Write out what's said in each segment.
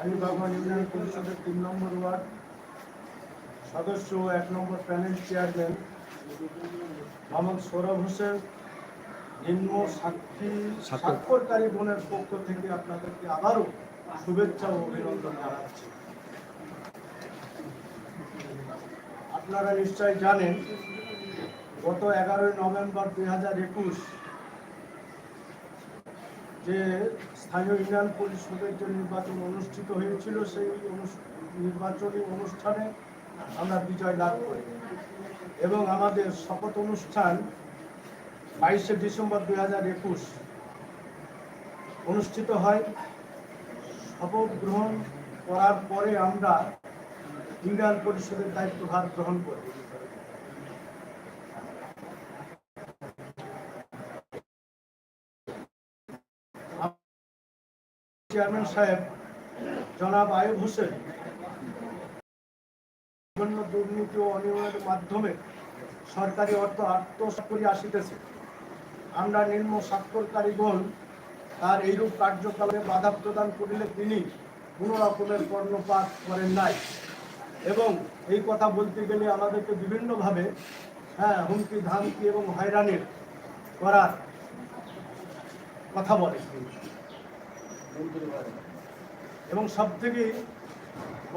আমি বাগবান ইউনিয়ন পরিষদের তিন নম্বর ওয়ার্ড সদস্য ও এক number panel chairman Mohammad Sourav Hossain. নিম্ন সাক্ষী স্বাক্ষর- স্বাক্ষরকারী বোনের পক্ষ থেকে আপনাদেরকে আবারও শুভেচ্ছা ও অভিনন্দন জানাচ্ছি। আপনারা নিশ্চয় জানেন গত এগারোই নভেম্বর দুই হাজার একুশ যে স্থানীয় ইউনিয়ন পরিষদের যে নির্বাচন অনুষ্ঠিত হয়েছিল, সেই নির্বাচনী অনুষ্ঠানে আমরা বিজয় লাভ করি। এবং আমাদের শপথ অনুষ্ঠান বাইশে ডিসেম্বর দুই হাজার একুশ অনুষ্ঠিত হয়। শপথ গ্রহণ করার পরে আমরা ইউনিয়ন পরিষদের দায়িত্বভার গ্রহণ করি। চেয়ারম্যান সাহেব, জনাব আয়ুব হোসেন। বিভিন্ন দুর্নীতি ও অনিয়মের মাধ্যমে সরকারি অর্থ আত্মসাৎ করে আসিতেছে। আমরা নিম্ন স্বাক্ষরকারীগণ তার এইরূপ কার্যকলাপে বাধা প্রদান করিলে তিনি কোনো রকমের কর্ণপাত করেন নাই। এবং এই কথা বলতে গেলে আমাদেরকে বিভিন্নভাবে হ্যাঁ হুমকি, ধামকি এবং হয়রানির করার কথা বলে। এবং সব থেকে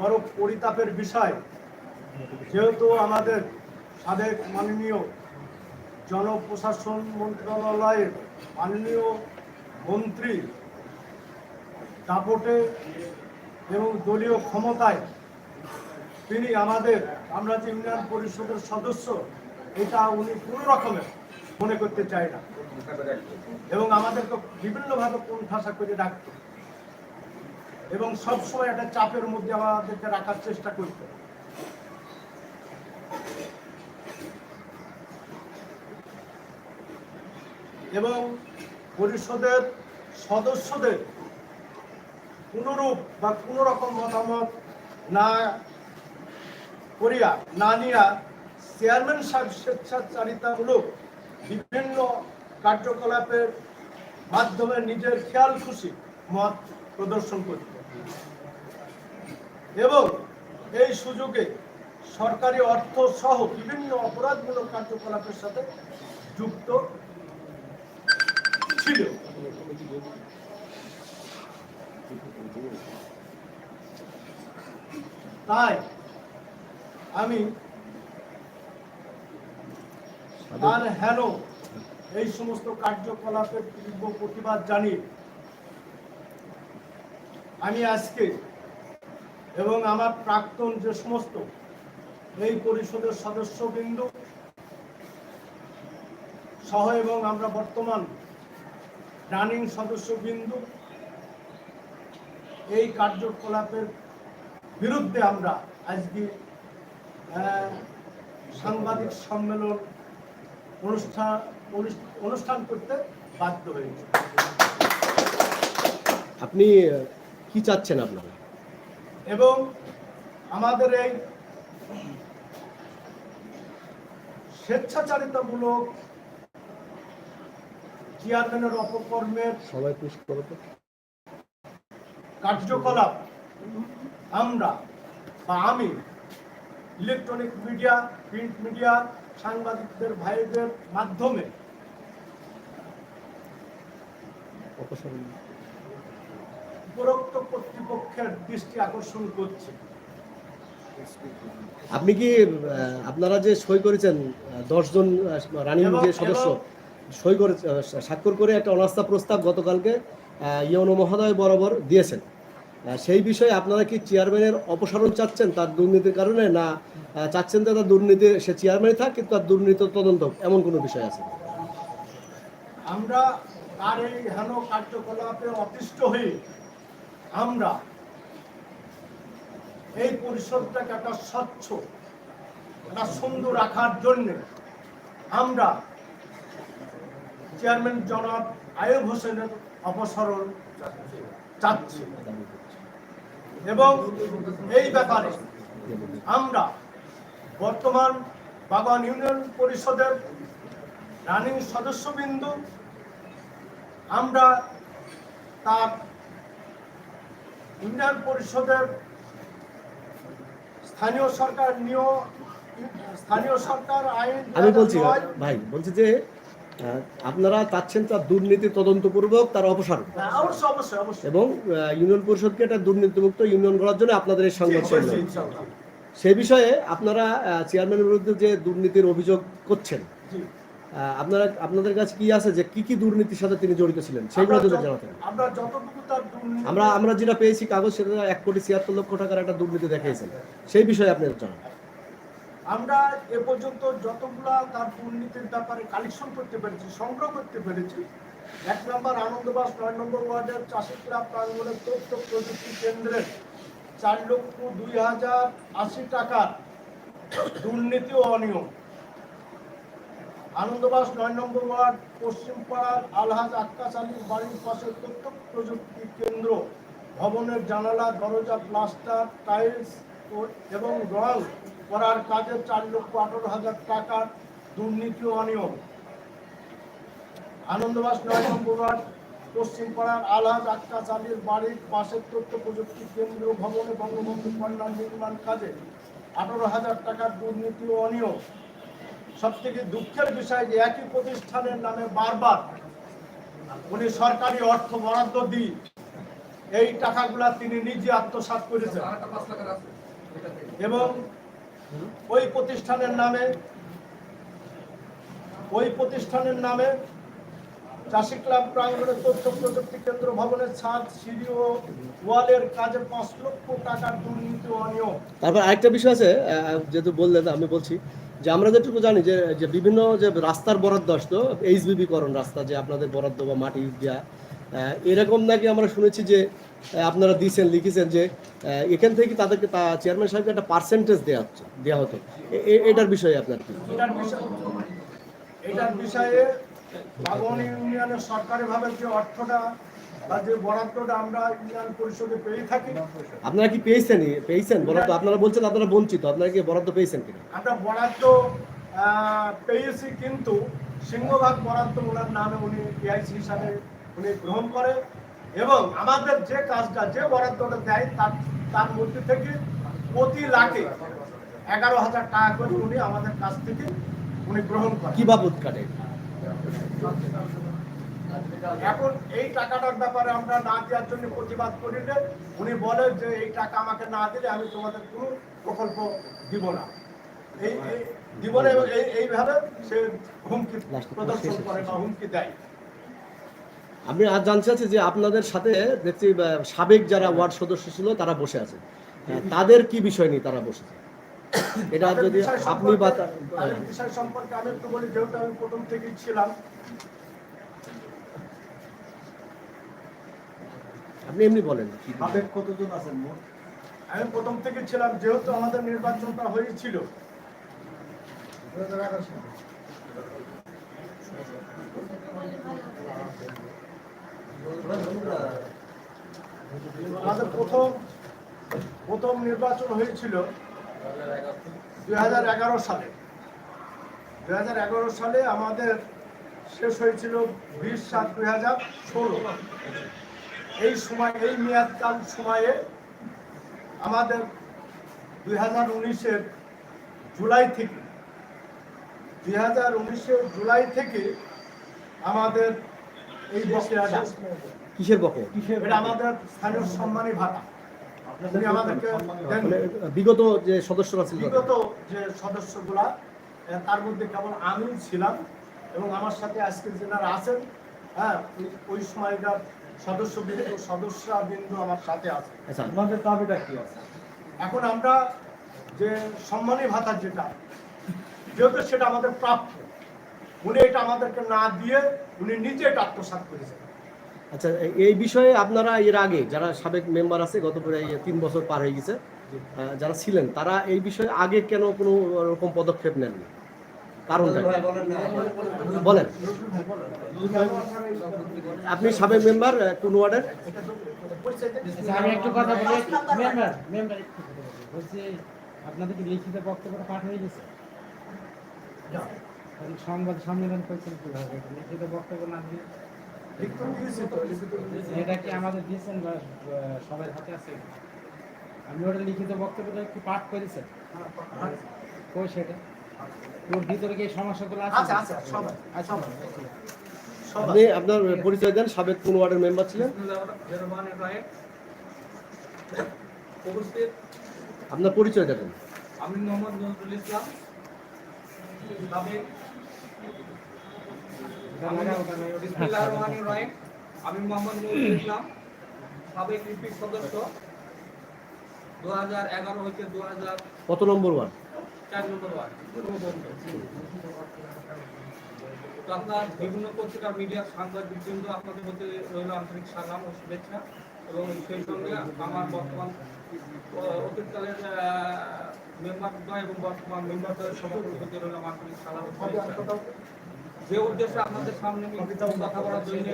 বড় পরিতাপের বিষয়, যেহেতু আমাদের সাবেক মাননীয় জনপ্রশাসন মন্ত্রণালয়ের মাননীয় মন্ত্রী দাপটে এবং দলীয় ক্ষমতায় তিনি আমাদের আমরা যে ইউনিয়ন পরিষদের সদস্য, এটা উনি কোনো রকমের মনে করতে চায় না। এবং আমাদেরকে বিভিন্নভাবে কোন ভাষা করে রাখতো এবং সবসময় একটা চাপের মধ্যে আমাদেরকে রাখার চেষ্টা করত এবং পরিষদের সদস্যদের কোনরূপ বা কোনো রকম মতামত না করিয়া, না নিয়া চেয়ারম্যান সাহেব স্বেচ্ছাচারিতামূলক বিভিন্ন কার্যকলাপের মাধ্যমে নিজের খেয়াল খুশি মত প্রদর্শন করত এবং এই সুযোগে সরকারি অর্থ সহ বিভিন্ন অপরাধমূলক কার্যকলাপের সাথে যুক্ত ছিল। তাই আমি তার হেন এই সমস্ত কার্যকলাপের তীব্র প্রতিবাদ জানিয়ে আমি আজকে এবং আমার প্রাক্তন যে সমস্ত এই পরিষদের সদস্যবৃন্দ, সহ এবং আমরা বর্তমান রানিং সদস্যবৃন্দ, এই কার্যকলাপের বিরুদ্ধে আমরা আজকে সাংবাদিক সম্মেলন অনুষ্ঠান অনুষ্ঠান করতে বাধ্য হয়েছে। আপনি কি চাচ্ছেন আপনারা? এবং আমাদের এই স্বেচ্ছাচারিতামূলক চেয়ারম্যানের অপকর্মের সবাই পুশ করো কার্যকলাপ আমরা বা আমি ইলেকট্রনিক মিডিয়া প্রিন্ট মিডিয়া সাংবাদিকদের ভাইদের মাধ্যমে অপসারণ। উপরোক্ত কর্তৃপক্ষের দৃষ্টি আকর্ষণ করছি। আপনি কি আপনারা যে সই করেছেন দশজন রানিং যে সদস্য সই করে স্বাক্ষর করে একটা অনাস্থা প্রস্তাব গতকালকে ইয়নো মহোদয় বরাবর দিয়েছেন। সেই বিষয়ে আপনারা কি চেয়ারম্যানের অপসারণ চাচ্ছেন তার দুর্নীতির কারণে না চাচ্ছেন যে তার দুর্নীতি সে চেয়ারম্যানই থাক কিন্তু তার দুর্নীতি তদন্ত এমন কোনো বিষয় আছে? আমরা তার এই হেন কার্যকলাপে অতিষ্ঠ হয়ে আমরা এই পরিষদটাকে একটা স্বচ্ছ, একটা সুন্দর রাখার জন্য আমরা চেয়ারম্যান জনাব আয়ুব হোসেনের অপসারণ চাচ্ছি। এবং এই ব্যাপারে আমরা বর্তমান বাগান ইউনিয়ন পরিষদের রানিং সদস্যবৃন্দ, আমরা তার ইউনিয়ন পরিষদের স্থানীয় সরকার নিয় স্থানীয় সরকার আইন আমি বলছি ভাই বলছি যে আপনারা চাচ্ছেন তার দুর্নীতি তদন্তপূর্বক তার অপসারণ। হ্যাঁ, এবং ইউনিয়ন পরিষদকে একটা দুর্নীতিমুক্ত ইউনিয়ন করার জন্য আপনাদের এই সংবাদ। সেই বিষয়ে আপনারা চেয়ারম্যানের বিরুদ্ধে যে দুর্নীতির অভিযোগ করছেন আপনারা আপনাদের কাছে কি আছে যে কি কি দুর্নীতির সাথে তিনি জড়িত ছিলেন? আমরা যদি জানাতেন আমরা যতটুকু তার আমরা আমরা যেটা পেয়েছি কাগজ সেটা এক কোটি ছিয়াত্তর লক্ষ টাকার একটা দুর্নীতি দেখিয়েছেন। সেই বিষয়ে আপনি জানান। আমরা এ পর্যন্ত যতগুলা তার দুর্নীতির ব্যাপারে কালেকশন করতে পেরেছি সংগ্রহ করতে পেরেছি এক নম্বর আনন্দবাস নয় নম্বর ওয়ার্ডের চাষি ক্লাব প্রাঙ্গণের তথ্য প্রযুক্তি কেন্দ্রের চার লক্ষ দুই হাজার আশি টাকার দুর্নীতি ও অনিয়ম। আনন্দবাস নয় নম্বর ওয়ার্ড পশ্চিমপাড়ার আলহাজ আক্কাস আলীর বাড়ির পাশে তথ্য প্রযুক্তি কেন্দ্র, ভবনের জানালা, দরজা, প্লাস্টার, টাইলস এবং রং করার কাজে চার লক্ষ আঠারো হাজার টাকার দুর্নীতি অনিয়ম। আনন্দবাস নয় নম্বর ওয়ার্ড পশ্চিমপাড়ার আলহাজ আক্কাস আলীর বাড়ির পাশের তথ্য প্রযুক্তি কেন্দ্র, ভবনে বঙ্গবন্ধু কন্যা নির্মাণ কাজে আঠারো হাজার টাকার দুর্নীতি অনিয়ম। সব থেকে দুঃখের বিষয় যে একই প্রতিষ্ঠানের নামে বারবার উনি সরকারি অর্থ বরাদ্দ দিয়ে এই টাকাগুলা তিনি নিজে আত্মসাৎ করেছেন। এবং ওই প্রতিষ্ঠানের নামে, ওই প্রতিষ্ঠানের নামে চাষি ক্লাব প্রাঙ্গণে তথ্য প্রযুক্তি কেন্দ্র ভবনের ছাদ, সিঁড়ি ও ওয়ালের কাজে পাঁচ লক্ষ টাকার দুর্নীতি অনিয়ম। তারপর আরেকটা বিষয় আছে যেহেতু বললেন, আমি বলছি যে আমরা যেটুকু জানি যে যে বিভিন্ন যে রাস্তার বরাদ্দ আসতো এইচবিবি করণ রাস্তা যে আপনাদের বরাদ্দ বা মাটি দেওয়া এরকম নাকি আমরা শুনেছি যে আপনারা দিয়েছেন, লিখেছেন যে এখান থেকে তাদেরকে তা চেয়ারম্যান সাহেবকে একটা পার্সেন্টেজ দেওয়া হচ্ছে দেওয়া হতো। এটার বিষয়ে আপনার কি? এটার বিষয়ে বাগন ইউনিয়নের সরকারিভাবে যে অর্থটা বা যে বরাদ্দটা আমরা ইউনিয়ন পরিষদে পেয়ে থাকি আপনারা কি পেয়েছেন? পেয়েছেন? বরাদ্দ আপনারা বলছেন আপনারা বঞ্চিত আপনারা কি বরাদ্দ পেয়েছেন কিনা? আমরা বরাদ্দ পেয়েছি কিন্তু সিংহভাগ বরাদ্দ ওনার নামে উনি পিআইসি হিসাবে উনি গ্রহণ করে এবং আমাদের যে কাজটা যে বরাদ্দটা দেয় তার তার মধ্যে থেকে প্রতি লাখে এগারো হাজার টাকা করে উনি আমাদের কাছ থেকে উনি গ্রহণ করেন। কি বাবদ কাটে? এখন এই টাকাটার ব্যাপারে আমরা না দেওয়ার জন্য প্রতিবাদ করিলে উনি বলে যে এই টাকা আমাকে না দিলে আমি তোমাদের কোনো প্রকল্প দিব না। এই এই দিব না এবং এইভাবে সে হুমকি প্রদর্শন করে বা হুমকি দেয়। আমি আজ জানতে চাচ্ছি যে আপনাদের সাথে দেখছি সাবেক যারা ওয়ার্ড সদস্য ছিল তারা বসে আছে। তাদের কি বিষয় নিয়ে তারা বসেছে? এটা যদি আপনি বা বিষয় সম্পর্কে আমি একটু বলি যেহেতু আমি প্রথম থেকেই ছিলাম আপনি এমনি বলেন। সাবেক কতজন আছেন আমি প্রথম থেকে ছিলাম, যেহেতু আমাদের নির্বাচনটা হয়েছিল। আমাদের প্রথম প্রথম নির্বাচন হয়েছিল দুই হাজার এগারো সালে। দুই হাজার এগারো সালে আমাদের শেষ হয়েছিল বিশ সাত দুই হাজার ষোলো। এই সময় এই মেয়াদকাল সময়ে আমাদের দুই হাজার উনিশের জুলাই থেকে দুই হাজার উনিশের জুলাই থেকে আমাদের এই বকেয়াটা কিসের এটা আমাদের স্থানীয় সম্মানী ভাতা। উনি আমাদেরকে। মানে বিগত যে সদস্যরা ছিল বিগত যে সদস্যগুলা তার মধ্যে কেবল আমি ছিলাম এবং আমার সাথে আজকে যেনারা আছেন হ্যাঁ ওই- ওই সময়কার আমার সাথে আছে। আচ্ছা। আপনাদের দাবিটা কি আছে? এখন আমরা যে সম্মানী ভাতা যেটা যেহেতু সেটা আমাদের প্রাপ্য উনি এটা আমাদেরকে না দিয়ে উনি নিজে এটা আত্মসাৎ করেছেন। আচ্ছা এই বিষয়ে আপনারা এর আগে যারা সাবেক মেম্বার আছে গত প্রায় তিন বছর পার হয়ে গেছে যারা ছিলেন তারা এই বিষয়ে আগে কেন কোনো রকম পদক্ষেপ নেননি? কারণটা বলেন। আপনি সাবেক মেম্বার কোন ওয়ার্ডের? আমি একটু কথা বলি মেম্বার মেম্বার। বলছি আপনাদের কি লিখিত বক্তব্যটা পাঠ হয়ে গেছে? সংবাদ সম্মেলন করছেন কীভাবে? লিখিত বক্তব্য না দিয়ে। এটা কি আমাদের দিয়েছেন বা সবাই হাতে আছে? আমি ওটা লিখিত বক্তব্যটা একটু পাঠ করেছি হ্যাঁ, কই সেটা? ওর ভিতরে কি সমস্যাগুলো আছে? আচ্ছা সবাই সবাই। আপনি আপনার পরিচয় দেন সাবেক কোন ওয়ার্ডের মেম্বার ছিলেন? রহমানের রায় উপস্থিত আপনার পরিচয় দেবেন আমি মোহাম্মদ নজরুল ইসলাম। আমি মোহাম্মদ নজরুল ইসলাম সাবেক লিপিক সদস্য। দু হাজার এগারো হইতে দু হাজার কত নম্বর ওয়ার্ড? আপনার বিভিন্ন পত্রিকা মিডিয়ার সাংবাদিক বৃন্দ আপনাদের মধ্যে রইল আন্তরিক সালাম ও শুভেচ্ছা। এবং সেই সঙ্গে আমার বর্তমান অতীতকালের মেম্বারদ্বয় এবং বর্তমান মেম্বারদ্বয়ের সভাপতির প্রতি রইল আন্তরিক সালাম যে উদ্দেশ্যে আপনাদের সামনে কথা বলার জন্য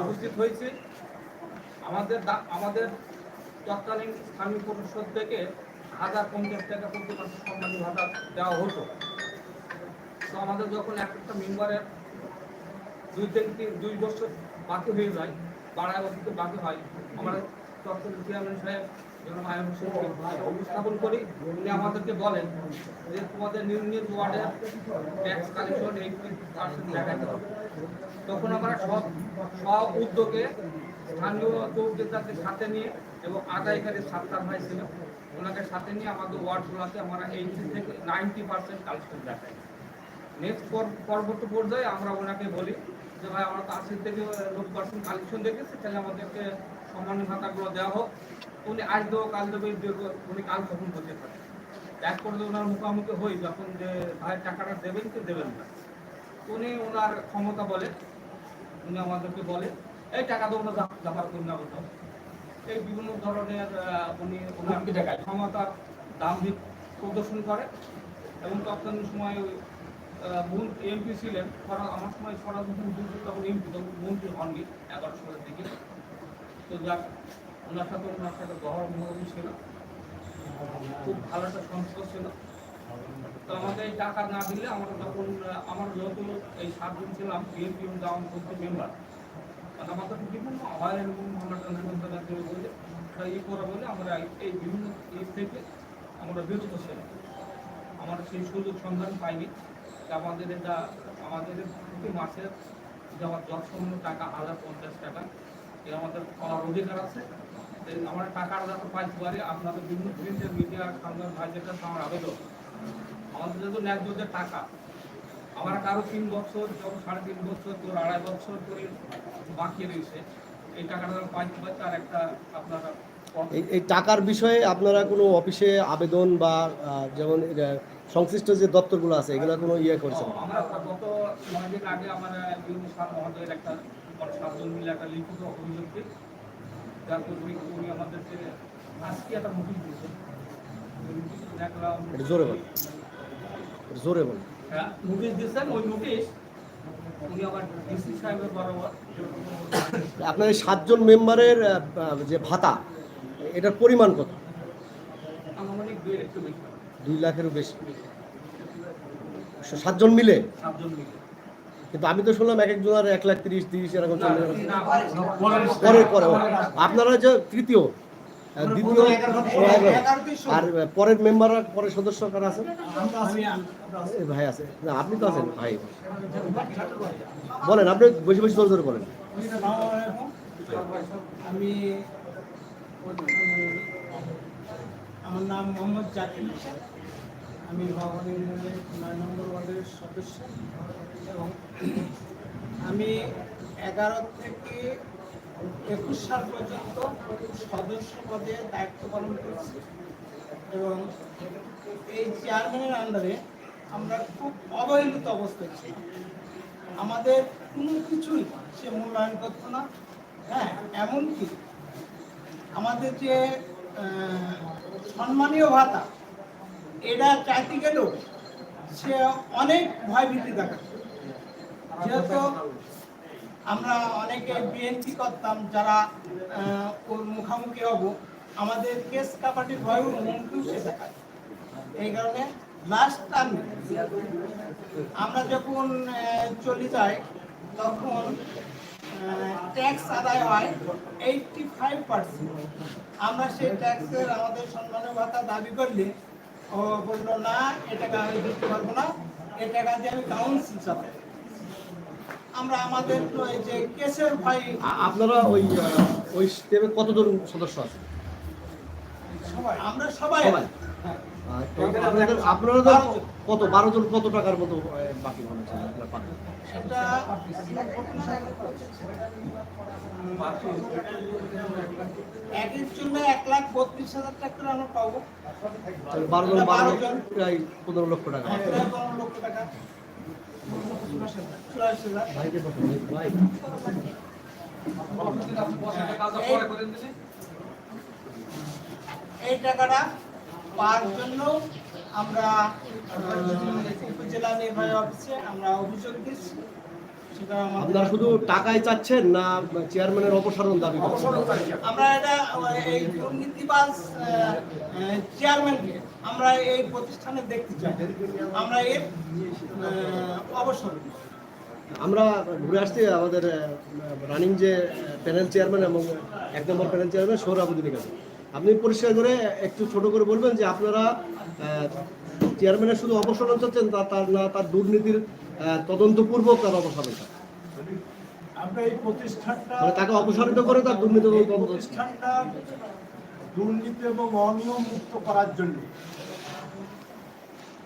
উপস্থিত হয়েছি, আমাদের আমাদের তৎকালীন স্থানীয় পরিষদ থেকে হাজার পঞ্চাশ টাকা প্রতি মাসে সম্মানী ভাতা দেওয়া হতো। তো আমাদের যখন এক একটা মেম্বারের দুই থেকে তিন দুই বছর বাকি হয়ে যায় বাড়ায় বছর বাকি হয় আমাদের তখন চেয়ারম্যান সাহেব উপস্থাপন করি, উনি আমাদেরকে বলেন যে তোমাদের নিজ নিজ ওয়ার্ডের ট্যাক্স কালেকশন তখন আমরা সব সব উদ্যোগে স্থানীয় চৌকিদারকে সাথে নিয়ে এবং আদায়কারী সাত্তার ভাই ছিল, ওনাকে সাথে নিয়ে আমাদের ওয়ার্ডগুলোতে আমরা এইটি থেকে নাইনটি পার্সেন্ট কালেকশন দেখাই। নেক্সট পরবর্তী পর্যায়ে আমরা ওনাকে বলি যে, ভাই, আমরা তো আশি থেকে নব্বই পার্সেন্ট কালেকশন দেখেছি, তাহলে আমাদেরকে সম্মানী ভাতাগুলো দেওয়া হোক। উনি আজ দেবো কাল দেবো উনি কাল তখন বলতে পারে? এক পর্যায়ে ওনার মুখোমুখি হই যখন যে ভাই টাকাটা দেবেন কি দেবেন না। উনি ওনার ক্ষমতা বলে উনি আমাদেরকে বলে এই টাকা দেবো না জমা করুন না বলতো এই বিভিন্ন ধরনের উনি ওনার ক্ষমতার দাম্ভিক প্রদর্শন করে। এবং তখন সময় ওই এমপি ছিলেন আমার সময় ফরাজ তখন এমপি তখন মন্ত্রী হননি এগারো সালের দিকে। তো যাক ওনার সাথে ওনার ছিল। খুব ভালো একটা সংস্কার ছিল। তো আমাদের টাকা না দিলে আমরা আহ, আমরা যেহেতু এই সাতজন ছিলাম বিএনপি জামান পক্ষের মেম্বার কারণ আমাদের বিভিন্ন হয়রানি এবং বলে ইয়ে করা বলে আমরা এই- বিভিন্ন ইয়ে থেকে আমরা বিরত ছিলাম। আমরা সেই সুযোগ সন্ধান পাইনি আমাদের এটা আমাদের প্রতি মাসের দেওয়ার যৎসামান্য টাকা হাজার পঞ্চাশ টাকা আমাদের পাওয়ার অধিকার আছে? এই আমরা টাকাটা যাতে পাইতে পারি আপনাদের বিভিন্ন প্রিন্টের মিডিয়া সাংবাদিক ভাইদের কাছে আমার আবেদন। আমাদের যেহেতু ন্যায্য যে টাকা আমার কারও তিন বছর কেউ সাড়ে তিন বছর কেউ আড়াই বছর করে বাকি রয়েছে। এই টাকাটা যেন পাইতে পারি তার একটা আপনারা এই এই টাকার বিষয়ে আপনারা কোনো অফিসে আবেদন বা যেমন সংশ্লিষ্ট যে দপ্তরগুলো আছে এগুলো কোনো ইয়ে করছেন আমরা গত নয় দিন আগে আমরা একটা আমরা সাতজন মিলে একটা লিখিত অভিযোগ দিই যার পরিপ্রেক্ষিতে উনি আমাদেরকে আজকে একটা নোটিশ দিয়েছে দেখলাম জোরে বল। জোরে বল। হ্যাঁ নোটিশ দিয়েছেন ওই নোটিশ বরাবর। আপনার এই সাতজন মেম্বারের যে ভাতা এটার পরিমাণ কত? দুই দুই লাখেরও বেশি। সাতজন মিলে? সাতজন মিলে। কিন্তু আমি তো শুনলাম এক একজনের এক লাখ তিরিশ তিরিশ এরকম চলে পরে পরে। আপনারা যে তৃতীয় দ্বিতীয় আর পরের মেম্বাররা পরের সদস্য কারা আছি, ভাই আছে। না আপনি তো আছেন ভাই। বলেন আপনি বেশি বেশি জোরে জোরে বলেন। আমি আমার নাম মোহাম্মদ জাকির আমি ভবানী ইউনিয়নের নয় নম্বর ওয়ার্ডের সদস্য এবং আমি এগারো থেকে একুশ সাল পর্যন্ত সদস্য পদে দায়িত্ব পালন করছি এবং এই চেয়ারম্যানের আন্ডারে আমরা খুব অবহেলিত অবস্থায় ছিলাম। আমাদের কোনো কিছুই সে মূল্যায়ন করতো না। হ্যাঁ এমনকি আমাদের যে সম্মানীয় ভাতা এটা চাইতে গেলেও সে অনেক ভয়ভীতি দেখাতো যেহেতু আমরা অনেকে বিএনপি করতাম, যারা ওর মুখামুখি হব, আমাদের কেস কাপাটির ভয়ও হুমকিও সে দেখায়। এই কারণে লাস্ট টার্মে আমরা যখন চলে যাই, তখন ট্যাক্স আদায় হয় এইটটি ফাইভ পার্সেন্ট আমরা সেই ট্যাক্সের আমাদের সম্মানের ভাতা দাবি করলে ও বলল না এ টাকা আমি দিতে পারব না। এ টাকা দিয়ে আমি কাউন্সিল চালাই আমরা আমাদের এই যে কেসের ভাই আপনারা ওই ওই স্টেপে কতজন সদস্য আছে আমরা সবাই সবাই। আপনাদের আপনারা তো কত বারো জন কত টাকার মতো বাকি মনে হচ্ছে আপনারা পাবেন? জন্য এক লাখ বত্রিশ হাজার টাকা করে আমরা পাবো। বারো জন বারো জন। প্রায় পনেরো লক্ষ টাকা। ভাইকে? ভাই। দিলে এই টাকাটা পাওয়ার জন্য আমরা উপজেলা নির্বাহী অফিসে আমরা অভিযোগ দিচ্ছি। আপনারা শুধু টাকাই চাচ্ছেন না চেয়ারম্যানের অপসারণ দাবি অবসর আমরা এটা এই দুর্নীতিবাজ চেয়ারম্যানকে আমরা এই প্রতিষ্ঠানে দেখতে চাই। আমরা এর অবসর আমরা ঘুরে আসছি আমাদের রানিং যে প্যানেল চেয়ারম্যান এবং এক নম্বর প্যানেল চেয়ারম্যান সৌরভুদ্দিনের কাছে। আপনি পরিষ্কার করে একটু ছোট করে বলবেন যে আপনারা চেয়ারম্যানের শুধু অপসারণ চাচ্ছেন তা তার না তার দুর্নীতির তদন্তপূর্বক তার অপসারণ চাচ্ছেন আমরা এই প্রতিষ্ঠানটা তাকে অপসারিত করে তার দুর্নীতি প্রতিষ্ঠানটা দুর্নীতি এবং অনিয়ম মুক্ত করার জন্য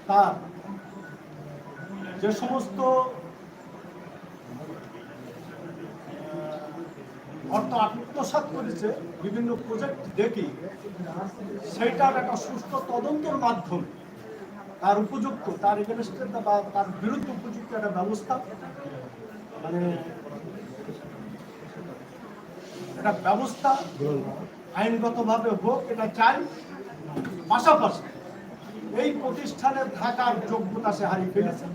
তার যে সমস্ত অর্থ আত্মসাৎ করেছে বিভিন্ন প্রজেক্ট দেখি। সেইটার একটা সুষ্ঠু তদন্তের মাধ্যমে, তার উপযুক্ত, তার এগেনস্টে বা তার বিরুদ্ধে উপযুক্ত একটা ব্যবস্থা মানে একটা ব্যবস্থা আইনগতভাবে হোক, এটা চাই। পাশাপাশি এই প্রতিষ্ঠানে থাকার যোগ্যতা সে হারিয়ে ফেলেছে।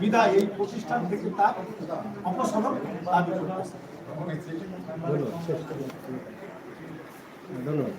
বিদায় এই প্রতিষ্ঠান থেকে তার অপসারণ দাবি করতেছে ধন্যবাদ।